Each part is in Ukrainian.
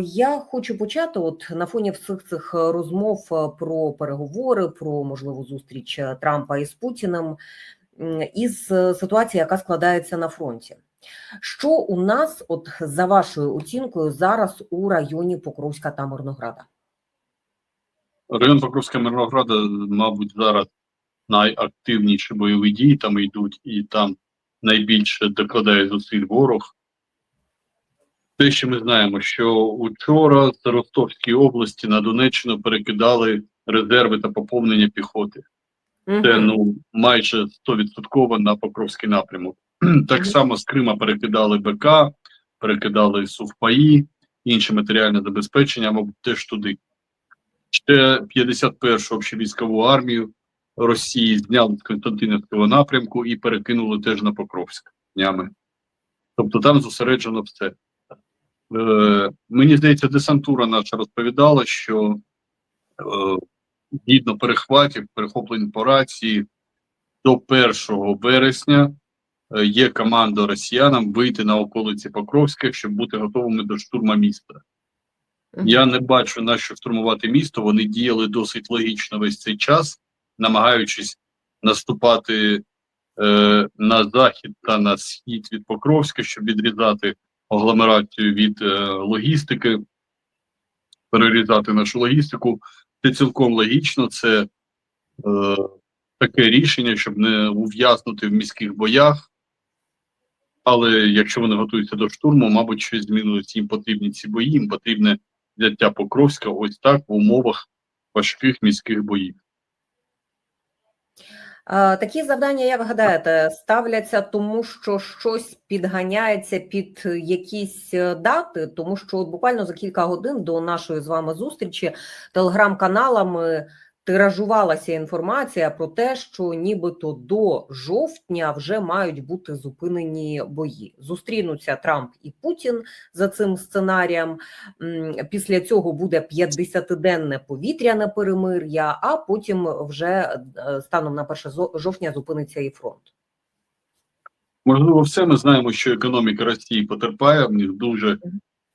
Я хочу почати, от на фоні всіх цих е, розмов е, про переговори, про можливу зустріч е, Трампа із Путіним, із ситуації, яка складається на фронті. Що у нас, от за вашою оцінкою, зараз у районі Покровська та Мирнограда? Район Покровська Мирнограда, мабуть, зараз найактивніші бойові дії там йдуть, і там найбільше докладає зусиль ворог. Те, що ми знаємо, що учора з Ростовської області на Донеччину перекидали резерви та поповнення піхоти. Це ну майже 100% на Покровський напрямок. Так само з Крима перекидали БК, перекидали сувпаї, інше матеріальне забезпечення, мабуть, теж туди. Ще 51-шу общевійськову армію Росії зняли з Константинівського напрямку і перекинули теж на Покровськ днями. Тобто там зосереджено все. Е, мені здається, десантура наша розповідала, що е, згідно перехватів, перехоплень по рації до 1 вересня е, є команда росіянам вийти на околиці Покровська, щоб бути готовими до штурма міста. Я не бачу на що штурмувати місто. Вони діяли досить логічно весь цей час, намагаючись наступати е, на захід та на схід від Покровська, щоб відрізати агломерацію від е, логістики, перерізати нашу логістику. Це цілком логічно. Це е, таке рішення, щоб не ув'язнути в міських боях. Але якщо вони готуються до штурму, мабуть, щось змінилось. Їм потрібні ці бої, їм потрібне взяття Покровська ось так в умовах важких міських боїв. Такі завдання, як гадаєте, ставляться тому, що щось підганяється під якісь е, дати, тому що от буквально за кілька годин до нашої з вами зустрічі телеграм-каналами тиражувалася інформація про те, що нібито до жовтня вже мають бути зупинені бої. Зустрінуться Трамп і Путін за цим сценарієм. Після цього буде 50-денне повітряне перемир'я, а потім вже е, станом на 1 зо- жовтня зупиниться і фронт. Можливо, все ми знаємо, що економіка Росії потерпає, в них дуже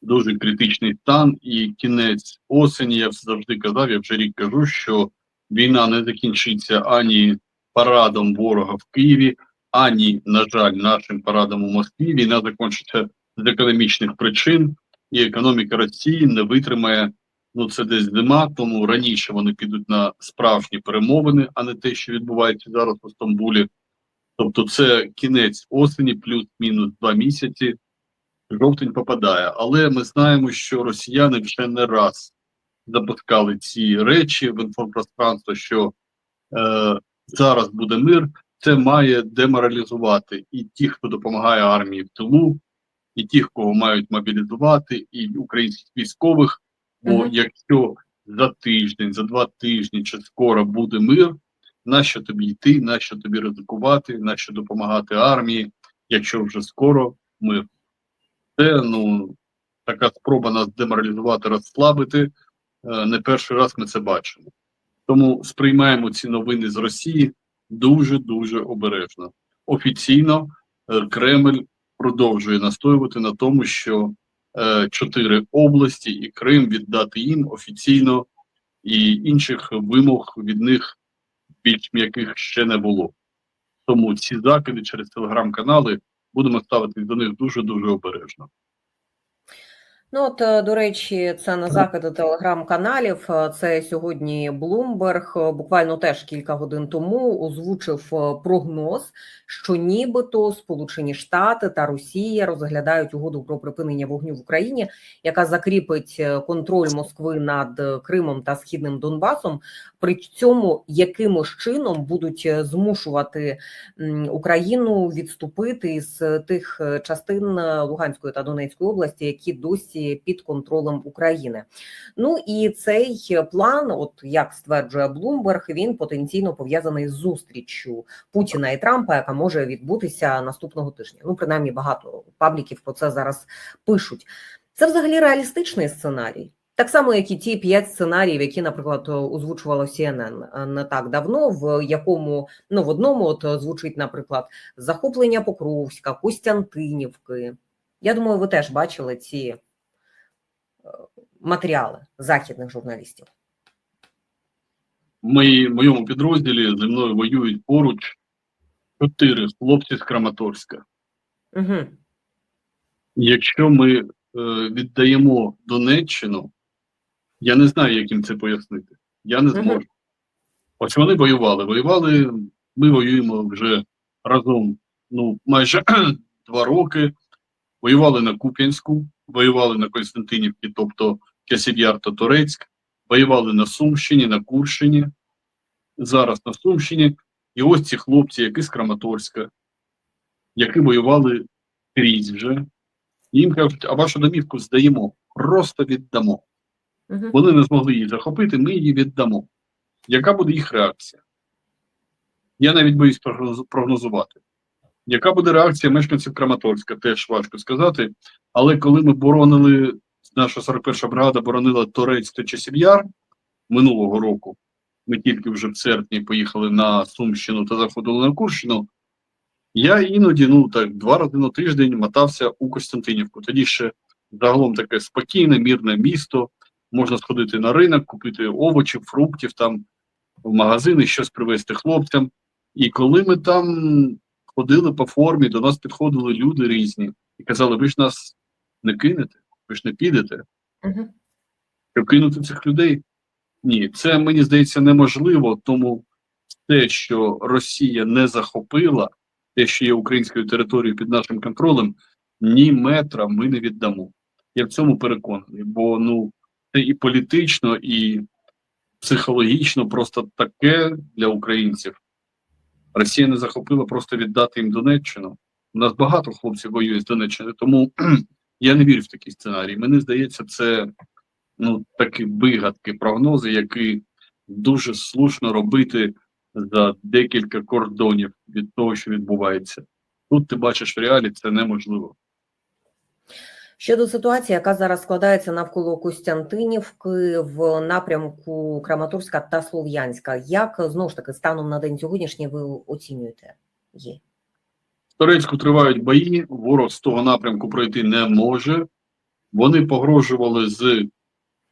дуже критичний стан, і кінець осені. Я завжди казав, я вже рік кажу, що війна не закінчиться ані парадом ворога в Києві, ані, на жаль, нашим парадом у Москві. Війна закінчиться з економічних причин, і економіка Росії не витримає. Ну, це десь зима, тому раніше вони підуть на справжні перемовини, а не те, що відбувається зараз у Стамбулі. Тобто, це кінець осені, плюс-мінус два місяці. Жовтень попадає, але ми знаємо, що росіяни вже не раз запускали ці речі в інформпространство, що е, зараз буде мир. Це має деморалізувати і ті, хто допомагає армії в тилу, і тих, кого мають мобілізувати, і українських військових. Бо Мгм. якщо за тиждень, за два тижні чи скоро буде мир, нащо тобі йти, нащо тобі ризикувати, нащо допомагати армії, якщо вже скоро мир. Це ну така спроба нас деморалізувати, розслабити. Е, Не перший раз ми це бачимо. Тому сприймаємо ці новини з Росії дуже дуже обережно. Офіційно е, Кремль продовжує настоювати на тому, що е, чотири області і Крим віддати їм офіційно, і інших вимог від них більш м'яких ще не було. Тому ці закиди через телеграм-канали будемо ставитись до них дуже дуже обережно. Ну от, е, до речі, це на закиди телеграм-каналів. Е, Це сьогодні Блумберг. е, Буквально теж кілька годин тому озвучив прогноз, що нібито Сполучені Штати та Росія розглядають угоду про припинення вогню в Україні, яка закріпить контроль Москви над Кримом та Східним Донбасом. При цьому якимось чином будуть змушувати Україну відступити е, тих частин Луганської та Донецької області, які досі під контролем України. Ну і цей план, от як стверджує Блумберг, він потенційно пов'язаний з зустріччю Путіна і Трампа, яка може відбутися наступного тижня. Ну, принаймні, багато пабліків про це зараз пишуть. Це взагалі реалістичний сценарій. Так само, як і ті п'ять сценаріїв, які, наприклад, озвучувала CNN не так давно, в якому ну в одному от звучить, наприклад, захоплення Покровська, Костянтинівки. Я думаю, ви теж бачили ці е, матеріали західних журналістів? В моєму підрозділі зі мною воюють поруч чотири хлопці з Краматорська. Угу. Якщо ми е, віддаємо Донеччину, я не знаю, як їм це пояснити. Я не зможу. Ось вони воювали. Воювали, ми воюємо вже разом ну, майже два роки. Воювали на Куп'янську, воювали на Константинівці, тобто Касів'яр та Торецьк, воювали на Сумщині, на Курщині, зараз на Сумщині. І ось ці хлопці, які з Краматорська, які воювали крізь вже. Їм кажуть, а вашу домівку здаємо, просто віддамо. Угу. Вони не змогли її захопити, ми її віддамо. Яка буде їх реакція? Я навіть боюсь прогнозувати. Яка буде реакція мешканців Краматорська, теж важко сказати. Але коли ми боронили, наша 41 бригада боронила Торець та Часів'яр минулого року, ми тільки вже в серпні поїхали на Сумщину та заходили на Курщину. Я іноді, ну так, два рази на тиждень мотався у Костянтинівку. Тоді ще загалом таке спокійне, мірне місто. Можна сходити на ринок, купити овочів, фруктів там в магазини, щось привезти хлопцям. І коли ми там ходили по формі, до нас підходили люди різні і казали: ви ж нас не кинете, ви ж не підете. Угу. Щоб кинути цих людей? Ні, це мені здається неможливо, тому те, що Росія не захопила, те, що є українською територією під нашим контролем, ні метра ми не віддамо. Я в цьому переконаний, бо ну це і політично, і психологічно просто таке для українців. Росія не захопила просто віддати їм Донеччину. У нас багато хлопців воює з Донеччини, тому я не вірю в такий сценарій. Мені здається, це ну такі вигадки, прогнози, які дуже слушно робити за декілька кордонів від того, що відбувається. Тут ти бачиш в реалі, це неможливо. Щодо ситуації, яка зараз складається навколо Костянтинівки в напрямку Краматорська та Слов'янська, як знову ж таки станом на день сьогоднішній ви оцінюєте її? Торецьку тривають бої, ворог з того напрямку пройти не може. Вони погрожували з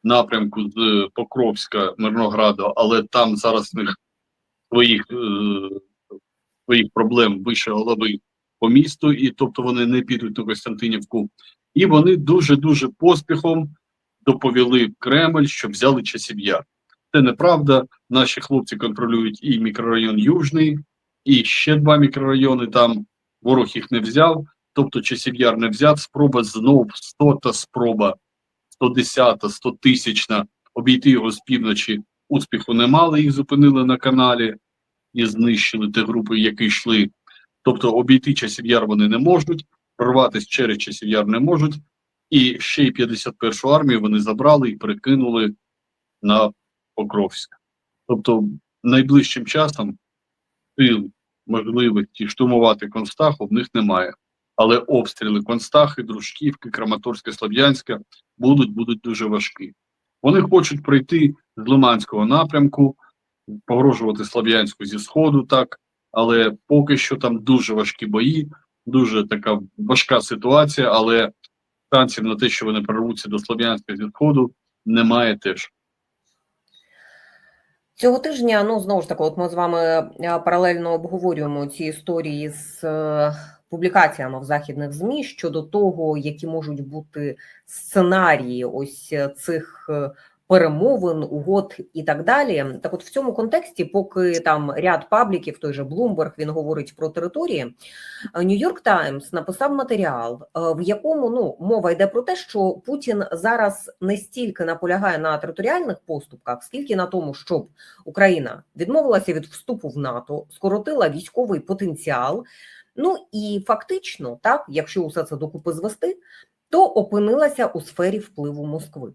напрямку з Покровська, Мирнограда, але там зараз в них своїх, е, своїх проблем вище голови по місту, і тобто вони не підуть на Костянтинівку. І вони дуже-дуже поспіхом доповіли Кремль, що взяли часів'яр. Це неправда. Наші хлопці контролюють і мікрорайон Южний, і ще два мікрорайони там. Ворог їх не взяв, тобто часів'яр не взяв. Спроба знов стота спроба, 110-та, 100 тисячна обійти його з півночі. Успіху не мали, їх зупинили на каналі і знищили ті групи, які йшли. Тобто обійти часів'яр вони не можуть, прорватися через часів'яр не можуть. І ще й 51-ю армію вони забрали і перекинули на Покровськ. Тобто найближчим часом сил можливості штурмувати Констаху в них немає. Але обстріли Констахи, Дружківки, Краматорське, Слов'янське будуть, будуть дуже важкі. Вони хочуть пройти з Лиманського напрямку, погрожувати Слов'янську зі сходу, так, але поки що там дуже важкі бої, дуже така важка ситуація, але шансів на те, що вони прорвуться до Слов'янська зі сходу, немає теж. Цього тижня, ну знову ж таки, от ми з вами е, паралельно обговорюємо ці історії з е, публікаціями в західних змі щодо того, які можуть бути сценарії ось е, цих перемовин, угод і так далі. Так, от в цьому контексті, поки там ряд пабліків, той же Bloomberg, він говорить про території. Нью-Йорк Таймс написав матеріал, е, в якому ну мова йде про те, що Путін зараз не стільки наполягає на територіальних поступках, скільки на тому, щоб Україна відмовилася від вступу в НАТО, скоротила військовий потенціал. Ну і фактично, так, якщо усе це докупи звести, то опинилася у сфері впливу Москви.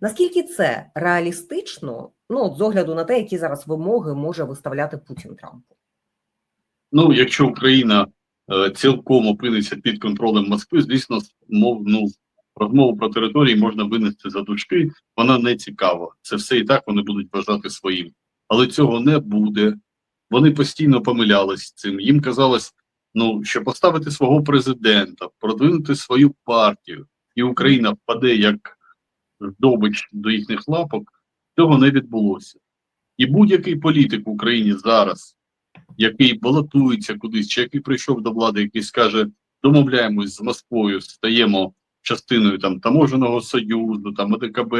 Наскільки це реалістично, ну от з огляду на те, які зараз вимоги може виставляти Путін Трампу? Ну, якщо Україна е, цілком опиниться під контролем Москви, звісно, мов, ну, розмову про території можна винести за дужки, вона не цікава. Це все і так вони будуть вважати своїм. Але цього не буде. Вони постійно помилялись цим. Їм казалось, ну, що поставити свого президента, продвинути свою партію, і Україна впаде як здобич до їхніх лапок, цього не відбулося. І будь-який політик в Україні зараз, який балотується кудись, чи який прийшов до влади, який скаже, домовляємось з Москвою, стаємо частиною там таможеного союзу, там ОДКБ,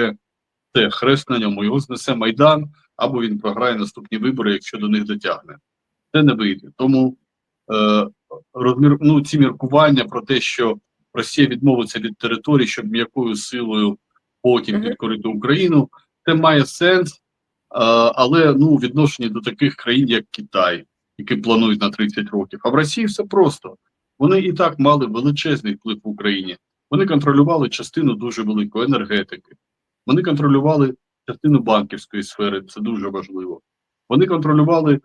це хрест на ньому, його знесе Майдан, або він програє наступні вибори, якщо до них дотягне. Це не вийде. Тому е, розмір, ну, ці міркування про те, що Росія відмовиться від території, щоб м'якою силою потім підкорити Україну, це має сенс, але ну, у відношенні до таких країн, як Китай, які планують на 30 років. А в Росії все просто. Вони і так мали величезний вплив в Україні. Вони контролювали частину дуже великої енергетики. Вони контролювали частину банківської сфери, це дуже важливо. Вони контролювали е,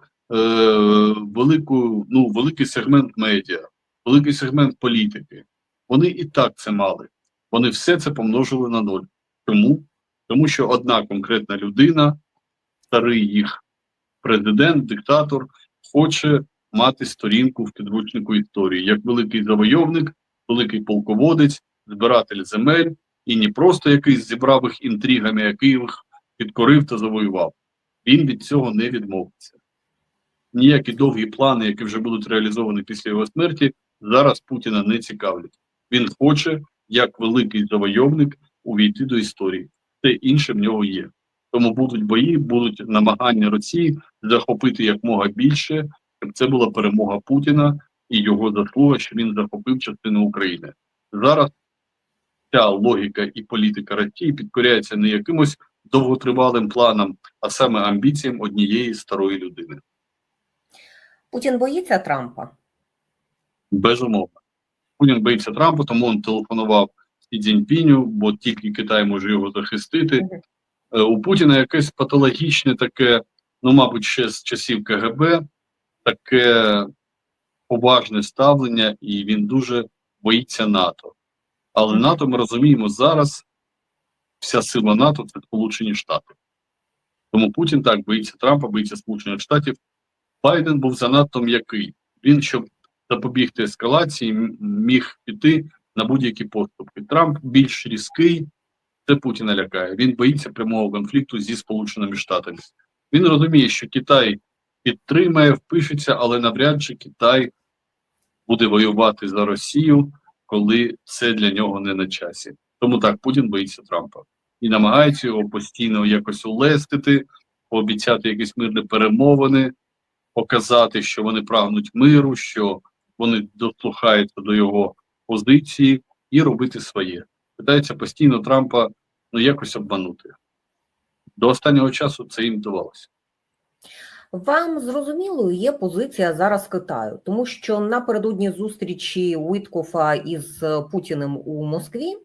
велику, ну, великий сегмент медіа, великий сегмент політики. Вони і так це мали. Вони все це помножили на ноль. Чому? Тому що одна конкретна людина, старий їх президент, диктатор, хоче мати сторінку в підручнику історії як великий завойовник, великий полководець, збиратель земель і не просто якийсь зібрав їх інтригами, який їх підкорив та завоював. Він від цього не відмовиться. Ніякі довгі плани, які вже будуть реалізовані після його смерті, зараз Путіна не цікавлять. Він хоче, як великий завойовник, увійти до історії. Те інше в нього є. Тому будуть бої, будуть намагання Росії захопити якмога більше, щоб це була перемога Путіна і його заслуга, що він захопив частину України. Зараз ця логіка і політика Росії підкоряється не якимось довготривалим планам, а саме амбіціям однієї старої людини. Путін боїться Трампа. Безумовно. Путін боїться Трампа, тому він телефонував Сі Цзіньпіню, бо тільки Китай може його захистити. Е, У Путіна якесь патологічне таке, ну, мабуть, ще з часів КГБ, таке поважне ставлення, і він дуже боїться НАТО. Але НАТО, ми розуміємо, зараз вся сила НАТО це Сполучені Штати. Тому Путін так боїться Трампа, боїться Сполучених Штатів. Байден був занадто м'який. Він, щоб запобігти ескалації, міг піти на будь-які поступки. Трамп більш різкий, це Путіна лякає. Він боїться прямого конфлікту зі Сполученими Штатами. Він розуміє, що Китай підтримає, впишеться, але навряд чи Китай буде воювати за Росію, коли це для нього не на часі. Тому так Путін боїться Трампа і намагається його постійно якось улестити, пообіцяти якісь мирні перемовини, показати, що вони прагнуть миру, що вони дослухаються до його позиції і робити своє. Питається постійно Трампа ну якось обманути. До останнього часу це їм вдавалося. Вам зрозумілою є позиція зараз Китаю, тому що напередодні зустрічі Уіткофа із Путіним у Москві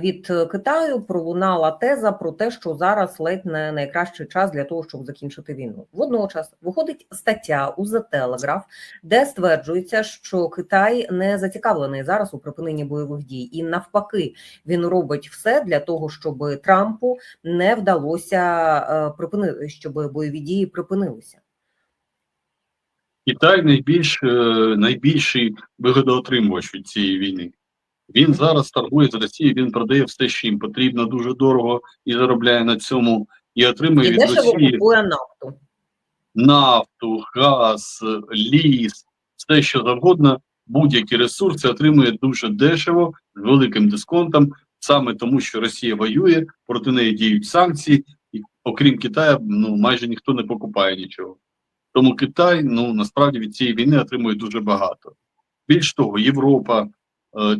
від Китаю пролунала теза про те, що зараз ледь не найкращий час для того, щоб закінчити війну. Водночас виходить стаття у The Telegraph, де стверджується, що Китай не зацікавлений зараз у припиненні бойових дій, і навпаки, він робить все для того, щоб Трампу не вдалося е, припинити, щоб бойові дії припинилися. Китай найбільш, е, найбільший вигодоотримувач від цієї війни. Він зараз торгує з Росією, він продає все, що їм потрібно дуже дорого і заробляє на цьому, і отримує І від Росії купує нафту. нафту, газ, ліс, все що завгодно, будь-які ресурси отримує дуже дешево, з великим дисконтом, саме тому, що Росія воює, проти неї діють санкції, і окрім Китаю, ну майже ніхто не покупає нічого. Тому Китай ну насправді від цієї війни отримує дуже багато. Більш того, Європа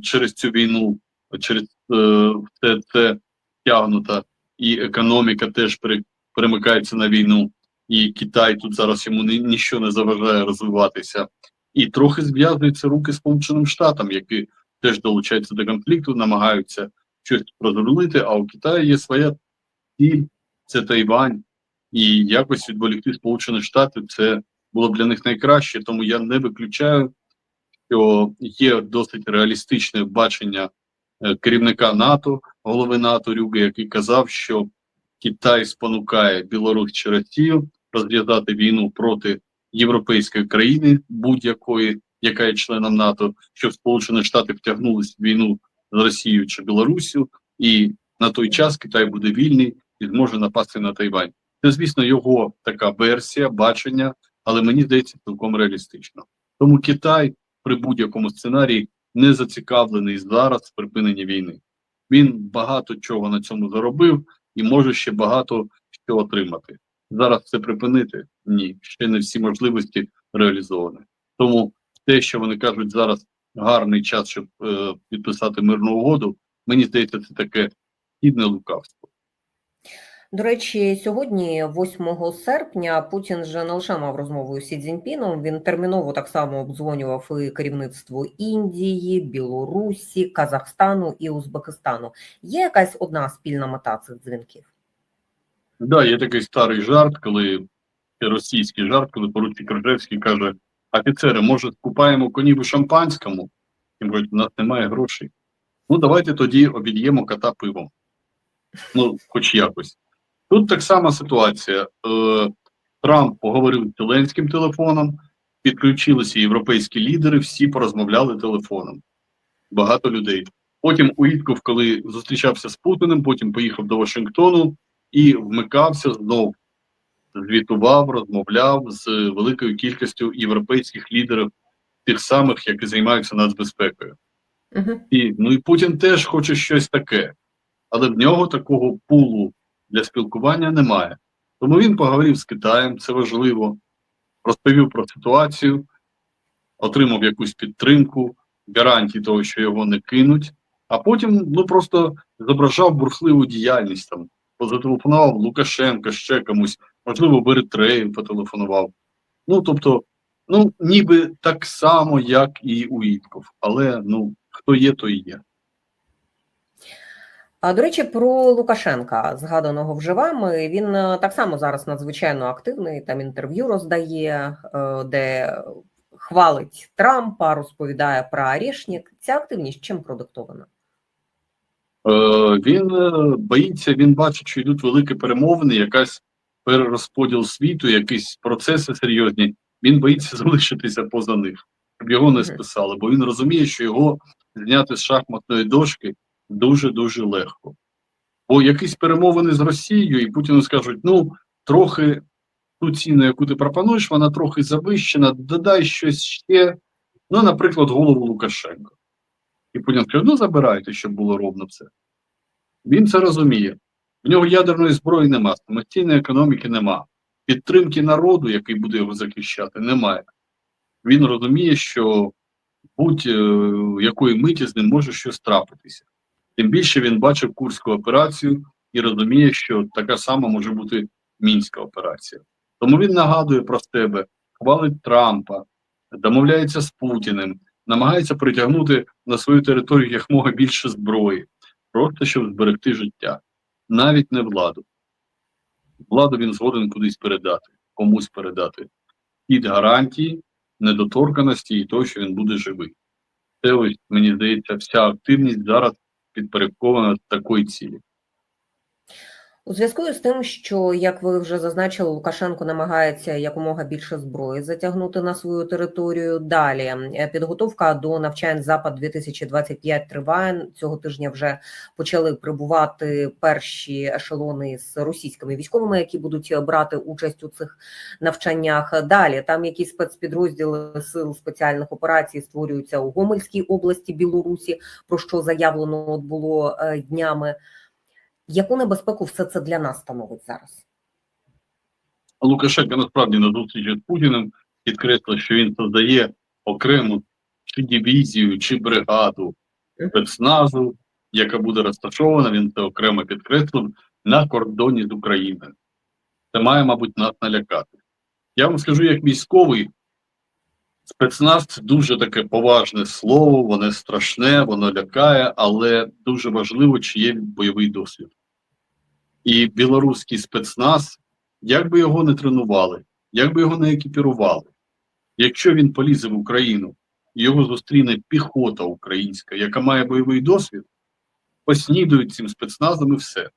через цю війну, через е, це, це тягнута, і економіка теж пере, перемикається на війну і Китай тут зараз йому ні, ніщо не заважає розвиватися, і трохи зв'язуються руки Сполученим Штатам, які теж долучаються до конфлікту, намагаються щось розрулити. А у Китаї є своя ціль, це Тайвань, і якось відволікти Сполучені Штати це було б для них найкраще. Тому я не виключаю, що є досить реалістичне бачення е, керівника НАТО, голови НАТО Рюги, який казав, що Китай спонукає Білорусь чи Росію розв'язати війну проти європейської країни, будь-якої, яка є членом НАТО, щоб Сполучені Штати втягнулися в війну з Росією чи Білоруссю, і на той час Китай буде вільний і зможе напасти на Тайвань. Це, звісно, його така версія, бачення, але мені здається, цілком реалістично. Тому Китай при будь-якому сценарії не зацікавлений зараз в припиненні війни. Він багато чого на цьому заробив і може ще багато що отримати. Зараз це припинити? Ні, ще не всі можливості реалізовані. Тому те, що вони кажуть зараз гарний час, щоб е, підписати мирну угоду, мені здається, це таке хідне лукавство. До речі, сьогодні, 8 серпня, Путін вже не лише мав розмову з Сі Цзіньпіном, він терміново так само обдзвонював і керівництво Індії, Білорусі, Казахстану і Узбекистану. Є якась одна спільна мета цих дзвінків? Да, є такий старий жарт, коли російський жарт, коли поручик Ржевський каже: офіцери, може, скупаємо конів у шампанському? Їм кажуть, у нас немає грошей. Ну, давайте тоді обід'ємо кота пивом. Ну, хоч якось. Тут так сама ситуація. Е, Трамп поговорив з Зеленським телефоном, підключилися європейські лідери, всі порозмовляли телефоном. Багато людей. Потім Уітков, коли зустрічався з Путіним, потім поїхав до Вашингтону і вмикався знов, звітував, розмовляв з великою кількістю європейських лідерів, тих самих, які займаються нацбезпекою. Угу. І, ну і Путін теж хоче щось таке, але в нього такого пулу для спілкування немає. Тому він поговорив з Китаєм, це важливо, розповів про ситуацію, отримав якусь підтримку, гарантії того, що його не кинуть, а потім ну просто зображав бурхливу діяльність там, позателефонував Лукашенко ще комусь, можливо, в Еритрею потелефонував. Ну тобто, ну ніби так само, як і Уітков, але ну хто є, той є. А до речі, про Лукашенка, згаданого вже вами, він е, так само зараз надзвичайно активний. Там інтерв'ю роздає, е, де хвалить Трампа, розповідає про Орешник. Ця активність чим продиктована? Е, він боїться, він бачить, що йдуть великі перемовини, якась перерозподіл світу, якісь процеси серйозні. Він боїться залишитися поза них, щоб його не списали, бо він розуміє, що його зняти з шахматної дошки дуже дуже легко. Бо якісь перемовини з Росією, і Путіну скажуть: ну, трохи ту ціну, яку ти пропонуєш, вона трохи завищена, додай щось ще. Ну, наприклад, голову Лукашенка. І Путін каже, ну забирайте, щоб було ровно все. Він це розуміє. В нього ядерної зброї нема, самостійної економіки нема. Підтримки народу, який буде його захищати, немає. Він розуміє, що будь-якої миті з ним може щось трапитися. Тим більше він бачив Курську операцію і розуміє, що така сама може бути мінська операція. Тому він нагадує про себе, хвалить Трампа, домовляється з Путіним, намагається притягнути на свою територію якмога більше зброї, просто щоб зберегти життя, навіть не владу. Владу він згоден кудись передати, комусь передати. Під гарантії, недоторканості і того, що він буде живий. Це ось, мені здається, вся активність зараз підпорядкована такої цілі. У зв'язку з тим, що, як ви вже зазначили, Лукашенко намагається якомога більше зброї затягнути на свою територію. Далі е, підготовка до навчань Запад 2025 триває. Цього тижня вже почали прибувати перші ешелони з російськими військовими, які будуть брати участь у цих навчаннях. Далі там якісь спецпідрозділи сил спеціальних операцій створюються у Гомельській області Білорусі, про що заявлено було е, днями. Яку небезпеку все це для нас становить зараз? Лукашенко насправді на зустрічі з Путіним підкреслив, що він создає окрему чи дивізію, чи бригаду спецназу, яка буде розташована, він це окремо підкреслив, на кордоні з Україною. Це має, мабуть, нас налякати. Я вам скажу, як військовий, спецназ це дуже таке поважне слово, воно страшне, воно лякає, але дуже важливо, чи є бойовий досвід. І білоруський спецназ, як би його не тренували, як би його не екіпірували, якщо він полізе в Україну його зустріне піхота українська, яка має бойовий досвід, поснідують цим спецназом і все.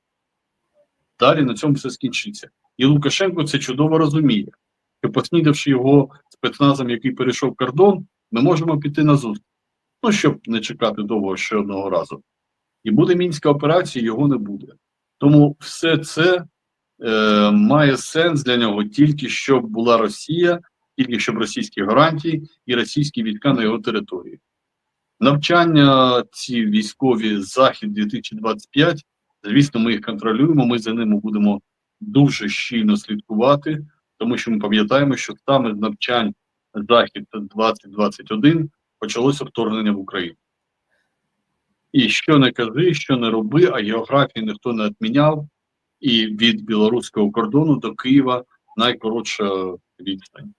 Далі на цьому все скінчиться. І Лукашенко це чудово розуміє, що поснідавши його спецназом, який перейшов кордон, ми можемо піти на зустріч. Ну, щоб не чекати довго ще одного разу. І буде мінська операція, його не буде. Тому все це е, має сенс для нього тільки щоб була Росія, тільки щоб російські гарантії і російські війська на його території. Навчання ці військові захід 2025, звісно, ми їх контролюємо. Ми за ними будемо дуже щільно слідкувати, тому що ми пам'ятаємо, що саме з навчань захід 2021 почалося вторгнення в Україну. І що не кажи, що не роби, а географію ніхто не відміняв. І від білоруського кордону до Києва найкоротша відстань.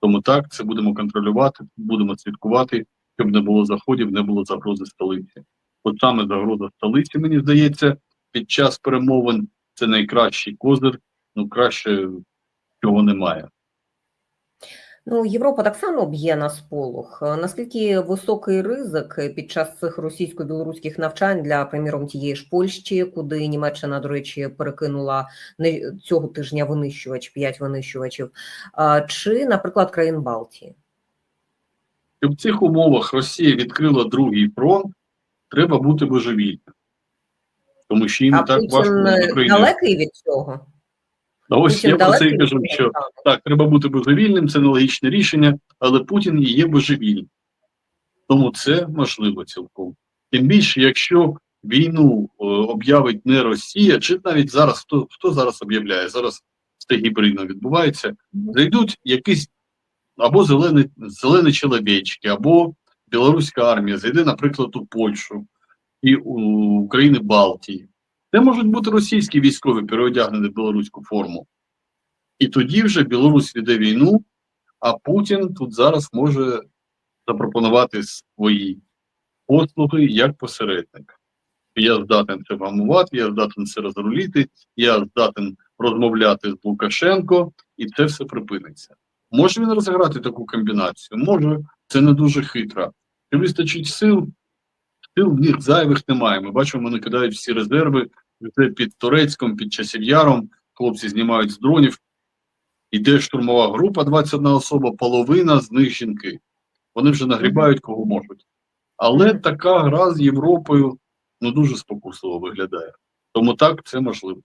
Тому так, це будемо контролювати, будемо слідкувати, щоб не було заходів, не було загрози столиці. От саме загроза столиці, мені здається, під час перемовин це найкращий козир, ну краще цього немає. Ну, Європа так само б'є на сполох. Е, Наскільки високий ризик під час цих російсько-білоруських навчань для, приміром, тієї ж Польщі, куди Німеччина, до речі, перекинула не цього тижня винищувач, п'ять винищувачів, чи, наприклад, країн Балтії? В цих умовах Росія відкрила другий фронт, треба бути божевільним. Тому що їм А так важко Путін з е, далекий від цього? А ось я про це і кажу, що так, треба бути божевільним, це нелогічне рішення, але Путін і є божевільним. Тому це можливо цілком. Тим більше, якщо війну е, об'явить не Росія, чи навіть зараз хто, хто зараз об'являє? Зараз це гібридно відбувається. Зайдуть якісь або зелені, зелені чоловічки, або білоруська армія зайде, наприклад, у Польщу і у країни Балтії. Це можуть бути російські військові переодягнені в білоруську форму. І тоді вже Білорусь веде війну, а Путін тут зараз може запропонувати свої послуги як посередник. Я здатен це вгамувати, я здатен це розруліти, я здатен розмовляти з Лукашенко, і це все припиниться. Може він розіграти таку комбінацію? Може, це не дуже хитро. Чи вистачить сил? Сил в них зайвих немає. Ми бачимо, вони кидають всі резерви вже під Турецьком, під Часів'яром. Хлопці знімають з дронів. Іде штурмова група, 21 особа, половина з них жінки. Вони вже нагрібають кого можуть. Але така гра з Європою ну дуже спокусливо виглядає. Тому так це можливо.